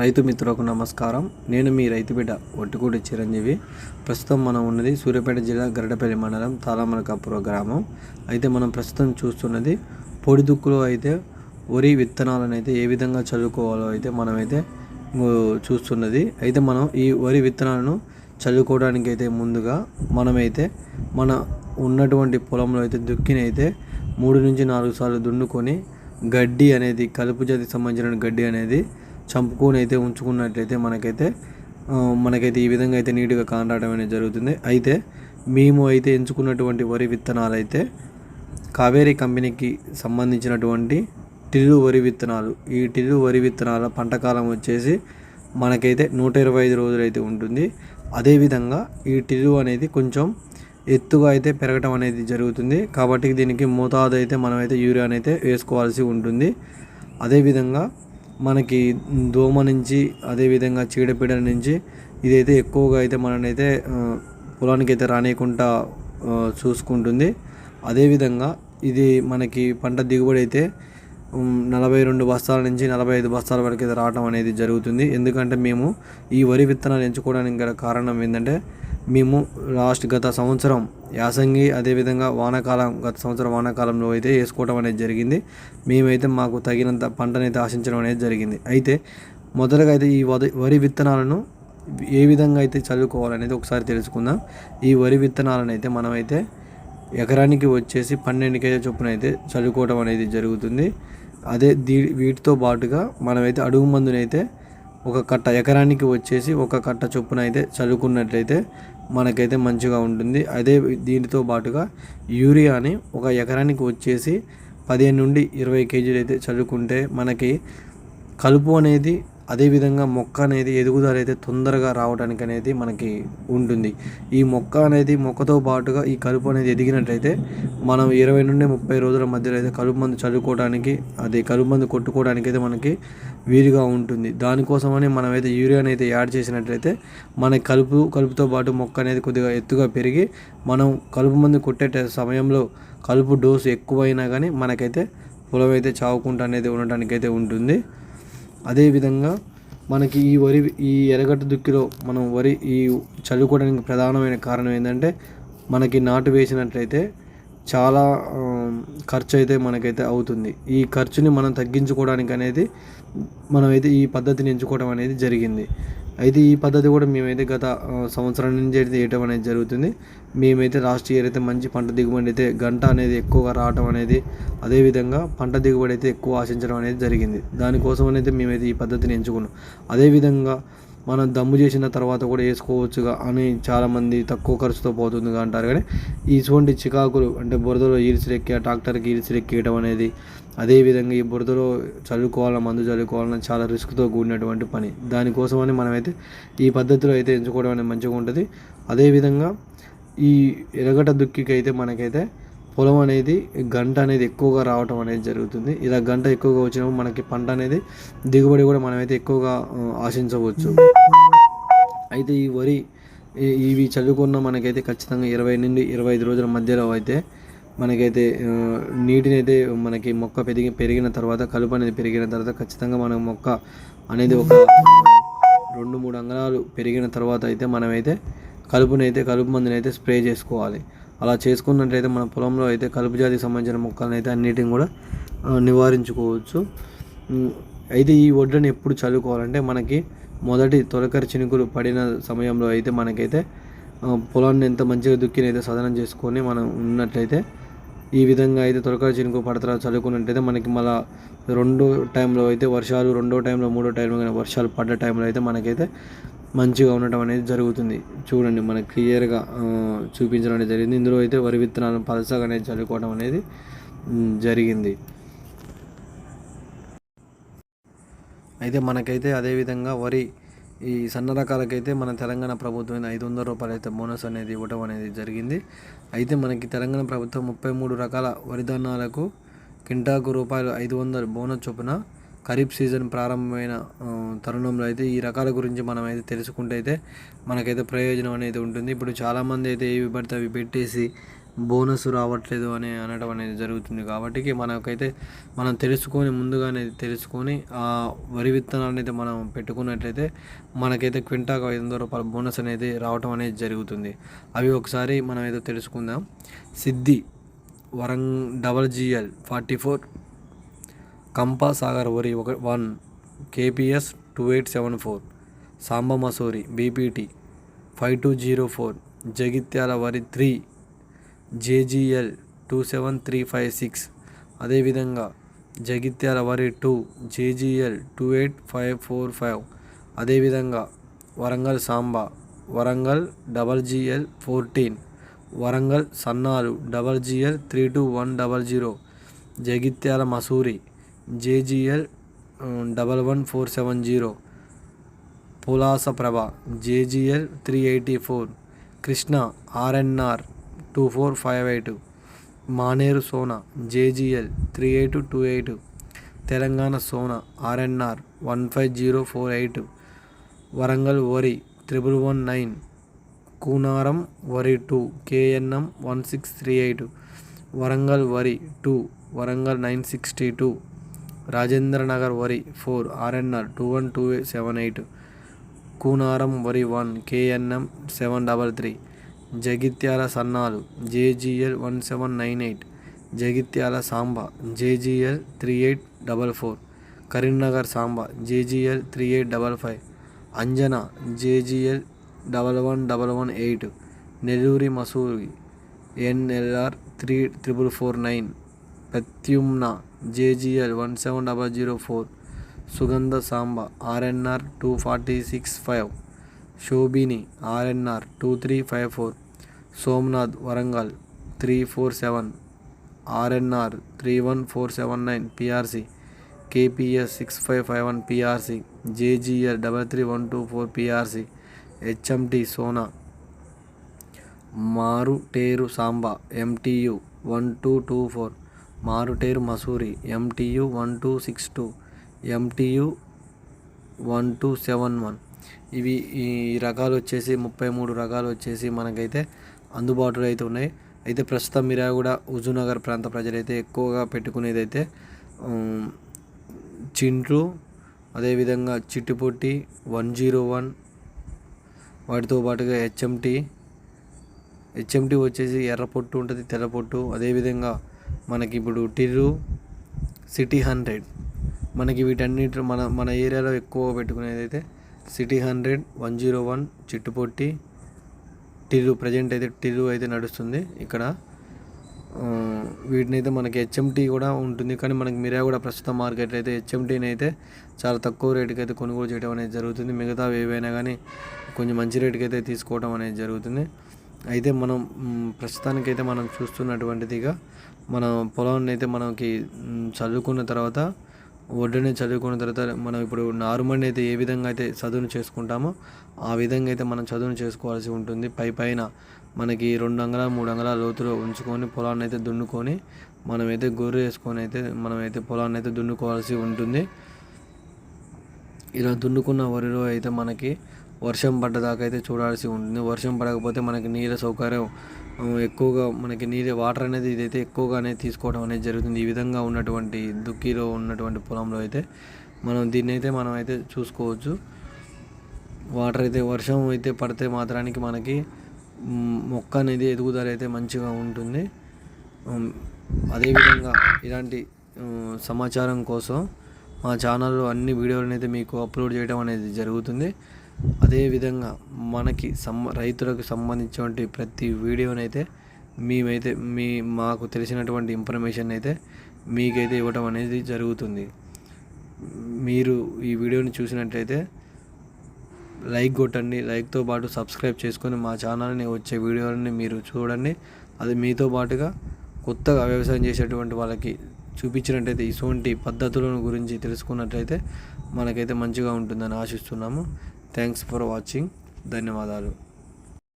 రైతు మిత్రులకు నమస్కారం. నేను మీ రైతు బిడ్డ ఒట్టుకూడి చిరంజీవి. ప్రస్తుతం మనం ఉన్నది సూర్యాపేట జిల్లా గరడపల్లి మండలం తాళమలకాపుర గ్రామం. అయితే మనం ప్రస్తుతం చూస్తున్నది పొడి దుక్కులో అయితే వరి విత్తనాలను అయితే ఏ విధంగా చల్లుకోవాలో అయితే మనమైతే చూస్తున్నది. అయితే మనం ఈ వరి విత్తనాలను చల్లుకోవడానికి అయితే ముందుగా మనమైతే మన ఉన్నటువంటి పొలంలో అయితే దుక్కినైతే మూడు నుంచి నాలుగు సార్లు దున్నుకొని గడ్డి అనేది కలుపు జాతికి సంబంధించిన గడ్డి అనేది చంపుకొని అయితే ఉంచుకున్నట్లయితే మనకైతే మనకైతే ఈ విధంగా అయితే నీట్గా కాండాటం అనేది జరుగుతుంది. అయితే మేము అయితే ఎంచుకున్నటువంటి వరి విత్తనాలు అయితే కావేరీ కంపెనీకి సంబంధించినటువంటి టిల్లు వరి విత్తనాలు ఈ టిల్లు వరి విత్తనాల పంటకాలం వచ్చేసి మనకైతే నూట ఇరవై ఐదు రోజులు అయితే ఉంటుంది. అదేవిధంగా ఈ టిల్లు అనేది కొంచెం ఎత్తుగా అయితే పెరగటం అనేది జరుగుతుంది. కాబట్టి దీనికి మోతాదు అయితే మనమైతే యూరియాని అయితే వేసుకోవాల్సి ఉంటుంది. అదేవిధంగా మనకి దోమ నుంచి అదేవిధంగా చీడపీడల నుంచి ఇదైతే ఎక్కువగా అయితే మననైతే పొలానికి అయితే రానియకుండా చూసుకుంటుంది. అదేవిధంగా ఇది మనకి పంట దిగుబడి అయితే నలభై రెండు బస్తాల నుంచి నలభై ఐదు బస్తాల వరకు అయితే రావడం అనేది జరుగుతుంది. ఎందుకంటే మేము ఈ వరి విత్తనాలు ఎంచుకోవడానికి గల కారణం ఏంటంటే మేము లాస్ట్ గత సంవత్సరం యాసంగి అదేవిధంగా వానాకాలం గత సంవత్సరం వానాకాలంలో అయితే వేసుకోవడం అనేది జరిగింది. మేమైతే మాకు తగినంత పంటనైతే ఆశించడం అనేది జరిగింది. అయితే మొదటగా అయితే ఈ వరి వరి విత్తనాలను ఏ విధంగా అయితే చల్లుకోవాలనేది ఒకసారి తెలుసుకుందాం. ఈ వరి విత్తనాలను అయితే మనమైతే ఎకరానికి వచ్చేసి పన్నెండు కేజీ చొప్పున అయితే చల్లుకోవడం అనేది జరుగుతుంది. అదే దీ వీటితో పాటుగా మనమైతే అడుగు మందునైతే ఒక కట్ట ఎకరానికి వచ్చేసి ఒక కట్ట చొప్పున అయితే చల్లుకున్నట్లయితే మనకైతే మంచిగా ఉంటుంది. అదే దీనితో పాటుగా యూరియాని ఒక ఎకరానికి వచ్చేసి పదిహేను నుండి ఇరవై కేజీలు అయితే చల్లుకుంటే మనకి కలుపు అనేది అదేవిధంగా మొక్క అనేది ఎదుగుదల అయితే తొందరగా రావడానికి అనేది మనకి ఉంటుంది. ఈ మొక్క అనేది మొక్కతో పాటుగా ఈ కలుపు అనేది ఎదిగినట్టయితే మనం ఇరవై నుండి ముప్పై రోజుల మధ్యలో అయితే కలుపు మందు చల్లుకోవడానికి అది కలుపు మందు కొట్టుకోవడానికి అయితే మనకి వీలుగా ఉంటుంది. దానికోసమని మనమైతే యూరియాని అయితే యాడ్ చేసినట్లయితే మన కలుపు కలుపుతో పాటు మొక్క అనేది కొద్దిగా ఎత్తుగా పెరిగి మనం కలుపు మందు కొట్టే సమయంలో కలుపు డోసు ఎక్కువైనా కానీ మనకైతే పొలం అయితే చావుకుంటా అనేది ఉండటానికి అయితే ఉంటుంది. అదేవిధంగా మనకి ఈ వరి ఈ ఎర్రగడ్డ దుక్కిలో మనం వరి ఈ చల్లుకోవడానికి ప్రధానమైన కారణం ఏంటంటే మనకి నాటు వేసినట్లయితే చాలా ఖర్చు అయితే మనకైతే అవుతుంది. ఈ ఖర్చుని మనం తగ్గించుకోవడానికి అనేది మనమైతే ఈ పద్ధతిని ఎంచుకోవడం అనేది జరిగింది. అయితే ఈ పద్ధతి కూడా మేమైతే గత సంవత్సరం నుంచి అయితే వేయటం అనేది జరుగుతుంది. మేమైతే లాస్ట్ ఇయర్ అయితే మంచి పంట దిగుబడి అయితే గంట అనేది ఎక్కువగా రావటం అనేది అదేవిధంగా పంట దిగుబడి అయితే ఎక్కువ ఆశించడం అనేది జరిగింది. దానికోసం అనేది మేమైతే ఈ పద్ధతిని ఎంచుకున్నాం. అదేవిధంగా మనం దమ్ము చేసిన తర్వాత కూడా వేసుకోవచ్చుగా అని చాలామంది తక్కువ ఖర్చుతో పోతుందిగా అంటారు. కానీ ఇటువంటి చికాకులు అంటే బురదలో ఈడ్చిరెక్కి ఆ ట్రాక్టర్కి ఈడ్చిరెక్కియడం అనేది అదేవిధంగా ఈ బురదలో చల్లుకోవాలన్నా మందు చల్లుకోవాలన్నా చాలా రిస్క్తో కూడినటువంటి పని. దానికోసమని మనమైతే ఈ పద్ధతిలో అయితే ఎంచుకోవడం అనేది మంచిగా ఉంటుంది. అదేవిధంగా ఈ ఎరగట దుక్కికి అయితే మనకైతే పొలం అనేది గంట అనేది ఎక్కువగా రావటం అనేది జరుగుతుంది. ఇలా గంట ఎక్కువగా వచ్చినప్పుడు మనకి పంట అనేది దిగుబడి కూడా మనమైతే ఎక్కువగా ఆశించవచ్చు. అయితే ఈ వరి ఇవి చల్లుకున్న మనకైతే ఖచ్చితంగా ఇరవై నుండి ఇరవై ఐదు రోజుల మధ్యలో అయితే మనకైతే నీటిని అయితే మనకి మొక్క పెరిగి పెరిగిన తర్వాత కలుపు అనేది పెరిగిన తర్వాత ఖచ్చితంగా మన మొక్క అనేది ఒక రెండు మూడు అంగనాలు పెరిగిన తర్వాత అయితే మనమైతే కలుపుని అయితే కలుపు మందుని అయితే స్ప్రే చేసుకోవాలి. అలా చేసుకున్నట్లయితే మన పొలంలో అయితే కలుపు జాతికి సంబంధించిన మొక్కలను అయితే అన్నిటిని కూడా నివారించుకోవచ్చు. అయితే ఈ వడ్లను ఎప్పుడు చల్లుకోవాలంటే మనకి మొదటి తొలకరి చినుకులు పడిన సమయంలో అయితే మనకైతే పొలాన్ని ఎంత మంచిగా దుక్కినైతే సదనం చేసుకొని మనం ఉన్నట్లయితే ఈ విధంగా అయితే తొలకరి చినుకు పడతా చల్లుకున్నట్టయితే మనకి మళ్ళా రెండో టైంలో అయితే వర్షాలు రెండో టైంలో మూడో టైంలో కానీ వర్షాలు పడ్డ టైంలో అయితే మనకైతే మంచిగా ఉండటం అనేది జరుగుతుంది. చూడండి మనకి క్లియర్గా చూపించడం అనేది జరిగింది. ఇందులో అయితే వరి విత్తనాలను పలసగా అనేది చల్లుకోవడం అనేది జరిగింది. అయితే మనకైతే అదేవిధంగా వరి ఈ సన్న రకాలకైతే మన తెలంగాణ ప్రభుత్వం ఐదు వందల రూపాయలు అయితే బోనస్ అనేది ఇవ్వడం అనేది జరిగింది. అయితే మనకి తెలంగాణ ప్రభుత్వం ముప్పై మూడు రకాల వరిధాన్యాలకు కింటాకు రూపాయలు ఐదు వందలు బోనస్ చొప్పున ఖరీఫ్ సీజన్ ప్రారంభమైన తరుణంలో అయితే ఈ రకాల గురించి మనం అయితే తెలుసుకుంటే అయితే మనకైతే ప్రయోజనం అనేది ఉంటుంది. ఇప్పుడు చాలామంది అయితే ఏవి పడితే అవి పెట్టేసి బోనస్ రావట్లేదు అని అనడం అనేది జరుగుతుంది. కాబట్టి మనకైతే మనం తెలుసుకొని ముందుగానే తెలుసుకొని ఆ వరి విత్తనాన్ని అయితే మనం పెట్టుకున్నట్లయితే మనకైతే క్వింటాకు ఐదు వందల రూపాయల బోనస్ అనేది రావటం అనేది జరుగుతుంది. అవి ఒకసారి మనం ఏదో తెలుసుకుందాం. సిద్ధి వరంగ్ డబల్ జిఎల్ ఫార్టీ ఫోర్ కంపా సాగర్ వరి ఒక one KPS two eight seven four Samba Masuri BPT five two zero four Jagtial వరి three JGL two seven three five six. అదేవిధంగా జగిత్యాల వరి two JGL two eight five four five. అదేవిధంగా Warangal Samba Warangal double GL fourteen Warangal సన్నాలు double GL three two one double zero. Jagtial Masuri JGL double one four seven zero. పులాస Prabha JGL three eighty four. Krishna RNR two four five eight Maneru Sona JGL three eight two eight Telangana Sona RNR one five zero four eight Warangal వరి triple one nine Kunaram వరి two KNM one six three eight Warangal వరి two Warangal nine sixty two Rajendra Nagar వరి four RNR two one two seven eight Kunaram వరి one KNM seven double three Jagtial సన్నాలు JGL one seven nine eight Jagtial Samba JGL three eight double four Karimnagar Samba JGL three eight double five Anjana JGL double one double one eight Nelluri Masuri NLR three triple four nine Pradyumna JGL one seven double zero four Sugandha Samba RNR two forty six five. Shobhini RNR two three five four Somnath Warangal three four seven RNR three one four seven nine PRC KPS six five five one PRC JGL double three one two four PRC HMT Sona Maruteru Samba MTU one two two four Maruteru Masuri MTU one two six two MTU one two seven one. ఇవి ఈ రకాలు వచ్చేసి ముప్పై మూడు రకాలు వచ్చేసి మనకైతే అందుబాటులో అయితే ఉన్నాయి. అయితే ప్రస్తుతం మీరా కూడా హుజూనగర్ ప్రాంత ప్రజలైతే ఎక్కువగా పెట్టుకునేది అయితే చింట్రు అదేవిధంగా చిట్టుపొట్టి వన్ జీరో వన్ వాటితో పాటుగా హెచ్ఎంటి హెచ్ఎంటి వచ్చేసి ఎర్ర పొట్టు ఉంటుంది తెల్ల పొట్టు. అదేవిధంగా మనకి ఇప్పుడు టిర్రు సిటీ హండ్రెడ్. మనకి వీటన్నిటి మన మన ఏరియాలో ఎక్కువ పెట్టుకునేది అయితే city hundred one zero one చిట్టుపొట్టి టిరు ప్రజెంట్ అయితే టిరు అయితే నడుస్తుంది ఇక్కడ. వీటిని అయితే మనకి హెచ్ఎంటీ కూడా ఉంటుంది. కానీ మనకి మిరా కూడా ప్రస్తుతం మార్కెట్లో అయితే హెచ్ఎంటీని అయితే చాలా తక్కువ రేటుకి అయితే కొనుగోలు చేయడం అనేది జరుగుతుంది. మిగతా ఏవైనా కానీ కొంచెం మంచి రేటుకి అయితే తీసుకోవడం అనేది జరుగుతుంది. అయితే మనం ప్రస్తుతానికైతే మనం చూస్తున్నటువంటిదిగా మన పొలాన్ని అయితే మనకి చదువుకున్న తర్వాత ఒడ్డునే చదువుకున్న తర్వాత మనం ఇప్పుడు నార్మల్ అయితే ఏ విధంగా అయితే చదువును చేసుకుంటామో ఆ విధంగా అయితే మనం చదువును చేసుకోవాల్సి ఉంటుంది. పై పైన మనకి రెండు అంగళ మూడు అంగళాల లోతులో ఉంచుకొని పొలాన్ని అయితే దున్నుకొని మనమైతే గొర్రె వేసుకొని అయితే మనమైతే పొలాన్ని అయితే దున్నుకోవాల్సి ఉంటుంది. ఇలా దున్నుకున్న వరిలో అయితే మనకి వర్షం పడ్డదాకా అయితే చూడాల్సి ఉంటుంది. వర్షం పడకపోతే మనకి నీళ్ళ సౌకర్యం ఎక్కువగా మనకి నీరు వాటర్ అనేది ఇదైతే ఎక్కువగానే తీసుకోవడం అనేది జరుగుతుంది. ఈ విధంగా ఉన్నటువంటి దుక్కిలో ఉన్నటువంటి పొలంలో అయితే మనం దీన్ని అయితే మనం అయితే చూసుకోవచ్చు. వాటర్ అయితే వర్షం అయితే పడితే మాత్రానికి మనకి మొక్క అనేది ఎదుగుదల అయితే మంచిగా ఉంటుంది. అదేవిధంగా ఇలాంటి సమాచారం కోసం మా ఛానల్లో అన్ని వీడియోలను అయితే మీకు అప్లోడ్ చేయడం అనేది జరుగుతుంది. అదేవిధంగా మనకి సంబ రైతులకు సంబంధించినటువంటి ప్రతి వీడియోనైతే మేమైతే మీ మాకు తెలిసినటువంటి ఇన్ఫర్మేషన్ అయితే మీకైతే ఇవ్వడం అనేది జరుగుతుంది. మీరు ఈ వీడియోని చూసినట్లయితే లైక్ కొట్టండి. లైక్తో పాటు సబ్స్క్రైబ్ చేసుకొని మా ఛానల్ని వచ్చే వీడియోలని మీరు చూడండి. అది మీతో పాటుగా కొత్తగా వ్యవసాయం చేసేటువంటి వాళ్ళకి చూపించినట్టయితే ఇటువంటి పద్ధతులను గురించి తెలుసుకున్నట్లయితే మనకైతే మంచిగా ఉంటుందని ఆశిస్తున్నాము. థ్యాంక్స్ ఫర్ వాచింగ్ ధన్యవాదాలు.